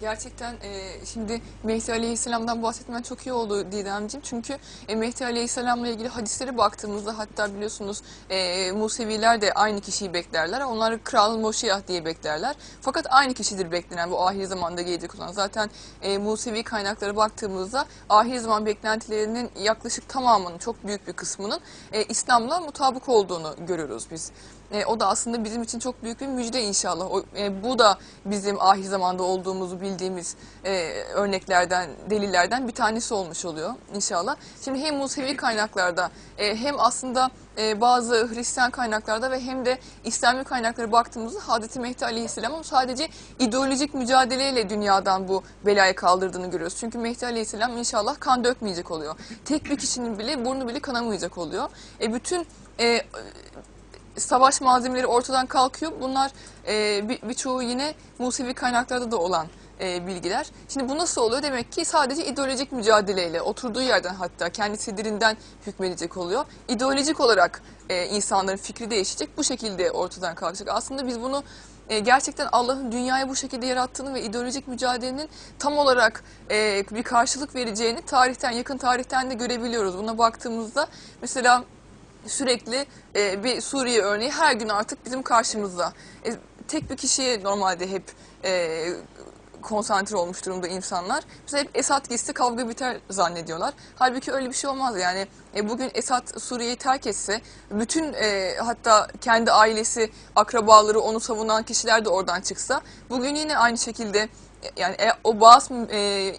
Gerçekten e, şimdi Mehdi Aleyhisselam'dan bahsetmen çok iyi oldu Didemciğim. Çünkü e, Mehdi Aleyhisselam'la ilgili hadislere baktığımızda hatta biliyorsunuz e, Museviler de aynı kişiyi beklerler. Onlar Kral Moşiyah diye beklerler. Fakat aynı kişidir beklenen bu ahir zamanda gelecek olan. Zaten e, Musevi kaynaklara baktığımızda ahir zaman beklentilerinin yaklaşık tamamının, çok büyük bir kısmının e, İslam'la mutabık olduğunu görüyoruz biz. E, o da aslında bizim için çok büyük bir müjde inşallah. O, e, bu da bizim ahir zamanda olduğumuzu bildiğimiz e, örneklerden, delillerden bir tanesi olmuş oluyor inşallah. Şimdi hem Musevi kaynaklarda e, hem aslında e, bazı Hristiyan kaynaklarda ve hem de İslami kaynaklara baktığımızda Hazreti Mehdi Aleyhisselam'ın sadece ideolojik mücadeleyle dünyadan bu belayı kaldırdığını görüyoruz. Çünkü Mehdi Aleyhisselam inşallah kan dökmeyecek oluyor. Tek bir kişinin bile burnu bile kanamayacak oluyor. E, bütün e, savaş malzemeleri ortadan kalkıyor. Bunlar e, bir- birçoğu yine Musevi kaynaklarda da olan e, bilgiler. Şimdi bu nasıl oluyor? Demek ki sadece ideolojik mücadeleyle oturduğu yerden hatta kendi sidirinden hükmedecek oluyor. İdeolojik olarak e, insanların fikri değişecek. Bu şekilde ortadan kalkacak. Aslında biz bunu e, gerçekten Allah'ın dünyayı bu şekilde yarattığını ve ideolojik mücadelenin tam olarak e, bir karşılık vereceğini tarihten, yakın tarihten de görebiliyoruz. Buna baktığımızda mesela sürekli e, bir Suriye örneği her gün artık bizim karşımızda. E, tek bir kişiye normalde hep e, konsantre olmuş durumda insanlar. Mesela hep Esad gitse kavga biter zannediyorlar. Halbuki öyle bir şey olmaz yani. E, bugün Esad Suriye'yi terk etse bütün e, hatta kendi ailesi, akrabaları, onu savunan kişiler de oradan çıksa bugün yine aynı şekilde e, yani e, o bazı e,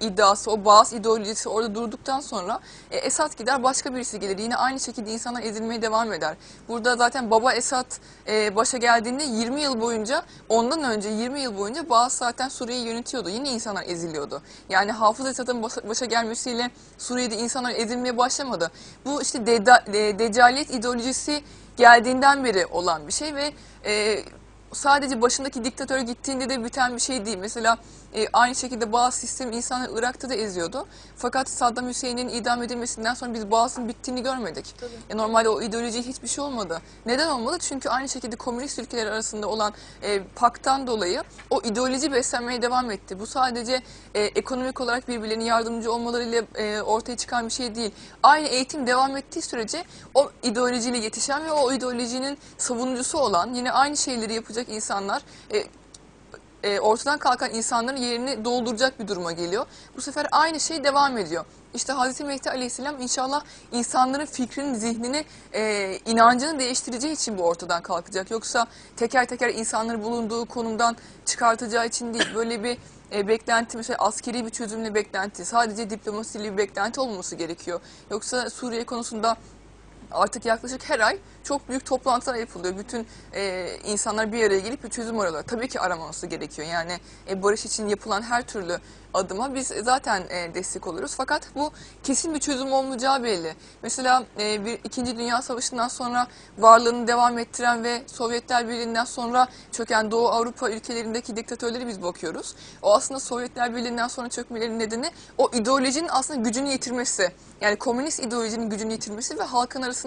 iddiası, o bazı ideolojisi orada durduktan sonra e, Esad gider başka birisi gelir. Yine aynı şekilde insanlar ezilmeye devam eder. Burada zaten baba Esad e, başa geldiğinde 20 yıl boyunca ondan önce 20 yıl boyunca bazı zaten Suriye'yi yönetiyordu. Yine insanlar eziliyordu. Yani Hafız Esad'ın başa, başa gelmesiyle Suriye'de insanlar ezilmeye başlamadı. Bu işte deda, de, decaliyet ideolojisi geldiğinden beri olan bir şey ve e, sadece başındaki diktatör gittiğinde de biten bir şey değil. Mesela e, aynı şekilde bazı sistem insanları Irak'ta da eziyordu. Fakat Saddam Hüseyin'in idam edilmesinden sonra biz bazısının bittiğini görmedik. E, normalde o ideoloji hiçbir şey olmadı. Neden olmadı? Çünkü aynı şekilde komünist ülkeler arasında olan e, paktan dolayı o ideoloji beslenmeye devam etti. Bu sadece e, ekonomik olarak birbirlerine yardımcı olmalarıyla e, ortaya çıkan bir şey değil. Aynı eğitim devam ettiği sürece o ideolojiyle yetişen ve o ideolojinin savunucusu olan yine aynı şeyleri yapacak insanlar e, e, ortadan kalkan insanların yerini dolduracak bir duruma geliyor. Bu sefer aynı şey devam ediyor. İşte Hz. Mehdi Aleyhisselam inşallah insanların fikrini, zihnini, e, inancını değiştireceği için bu ortadan kalkacak. Yoksa teker teker insanları bulunduğu konumdan çıkartacağı için değil. Böyle bir e, beklenti mesela askeri bir çözümle beklenti, sadece diplomasiyle bir beklenti olmaması gerekiyor. Yoksa Suriye konusunda artık yaklaşık her ay çok büyük toplantılar yapılıyor. Bütün e, insanlar bir araya gelip bir çözüm arıyorlar. Tabii ki aramaması gerekiyor. Yani e, barış için yapılan her türlü adıma biz zaten e, destek oluyoruz. Fakat bu kesin bir çözüm olmayacağı belli. Mesela e, bir İkinci Dünya Savaşı'ndan sonra varlığını devam ettiren ve Sovyetler Birliği'nden sonra çöken Doğu Avrupa ülkelerindeki diktatörleri biz bakıyoruz. O aslında Sovyetler Birliği'nden sonra çökmelerinin nedeni o ideolojinin aslında gücünü yitirmesi. Yani komünist ideolojinin gücünü yitirmesi ve halkın arasında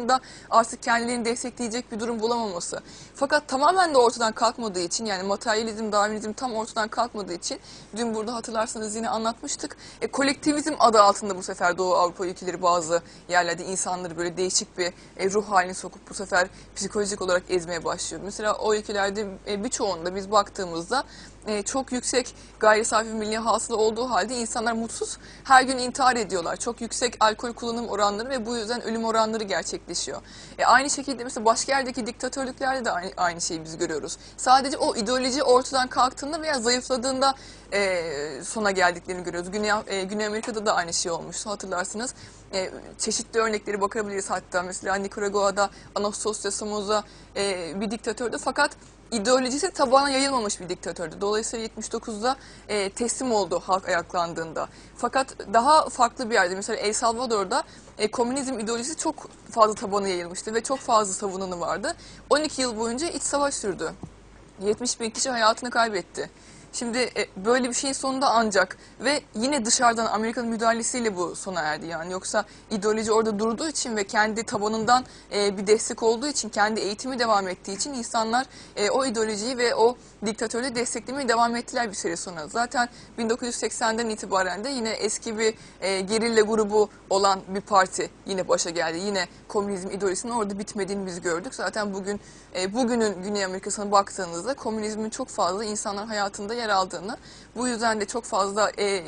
artık kendilerini destekleyecek bir durum bulamaması. Fakat tamamen de ortadan kalkmadığı için yani materyalizm, Darwinizm tam ortadan kalkmadığı için dün burada hatırlarsanız yine anlatmıştık. E, kolektivizm adı altında bu sefer Doğu Avrupa ülkeleri bazı yerlerde insanları böyle değişik bir e, ruh haline sokup bu sefer psikolojik olarak ezmeye başlıyor. Mesela o ülkelerde e, birçoğunda biz baktığımızda e, çok yüksek gayri safi milli hasıla olduğu halde insanlar mutsuz her gün intihar ediyorlar. Çok yüksek alkol kullanım oranları ve bu yüzden ölüm oranları gerçekleşiyor. E, aynı şekilde mesela başka yerdeki diktatörlüklerde de aynı, aynı şeyi biz görüyoruz. Sadece o ideoloji ortadan kalktığında veya zayıfladığında e, sona geldiklerini görüyoruz. Güney, e, Güney Amerika'da da aynı şey olmuştu hatırlarsınız. E, çeşitli örnekleri bakabiliriz hatta mesela Nikaragua'da Anastasio Somoza e, bir diktatördü fakat ideolojisi tabana yayılmamış bir diktatördü. Dolayısıyla 79'da e, teslim oldu halk ayaklandığında. Fakat daha farklı bir yerde mesela El Salvador'da e, komünizm ideolojisi çok fazla tabana yayılmıştı ve çok fazla savunanı vardı. 12 yıl boyunca iç savaş sürdü. 70 bin kişi hayatını kaybetti. Şimdi e, böyle bir şeyin sonunda ancak ve yine dışarıdan Amerika'nın müdahalesiyle bu sona erdi yani. Yoksa ideoloji orada durduğu için ve kendi tabanından e, bir destek olduğu için, kendi eğitimi devam ettiği için insanlar e, o ideolojiyi ve o diktatörlüğü desteklemeye devam ettiler bir süre sonra. Zaten 1980'den itibaren de yine eski bir e, gerilla grubu olan bir parti yine başa geldi. Yine komünizm ideolojisinin orada bitmediğini biz gördük. Zaten bugün e, bugünün Güney Amerika'sına baktığınızda komünizmin çok fazla insanlar hayatında yer aldığını, bu yüzden de çok fazla e,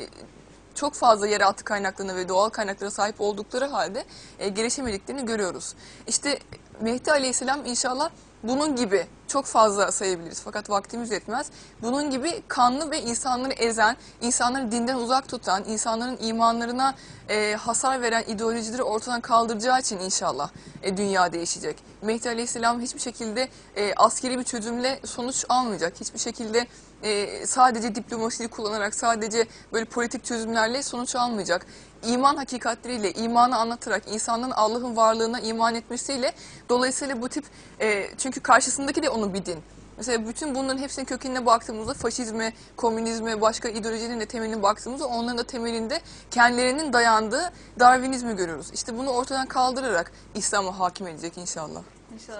çok fazla yeraltı kaynaklarına ve doğal kaynaklara sahip oldukları halde e, gelişemediklerini görüyoruz. İşte Mehdi Aleyhisselam inşallah bunun gibi çok fazla sayabiliriz fakat vaktimiz yetmez. Bunun gibi kanlı ve insanları ezen, insanları dinden uzak tutan, insanların imanlarına e, hasar veren ideolojileri ortadan kaldıracağı için inşallah e, dünya değişecek. Mehdi Aleyhisselam hiçbir şekilde e, askeri bir çözümle sonuç almayacak. Hiçbir şekilde e, sadece diplomasiyi kullanarak, sadece böyle politik çözümlerle sonuç almayacak. İman hakikatleriyle, imanı anlatarak, insanların Allah'ın varlığına iman etmesiyle dolayısıyla bu tip, e, çünkü karşısındaki de onun bir din. Mesela bütün bunların hepsinin kökenine baktığımızda faşizme, komünizme, başka ideolojinin de temeline baktığımızda onların da temelinde kendilerinin dayandığı Darwinizmi görüyoruz. İşte bunu ortadan kaldırarak İslam'a hakim edecek inşallah. İnşallah.